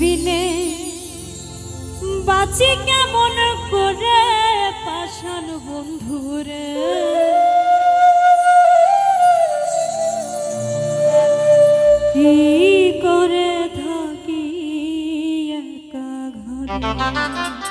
বিনে বাঁচি কেমন করে পাশান বন্ধুরে? কি করে থাকি একা ঘরে?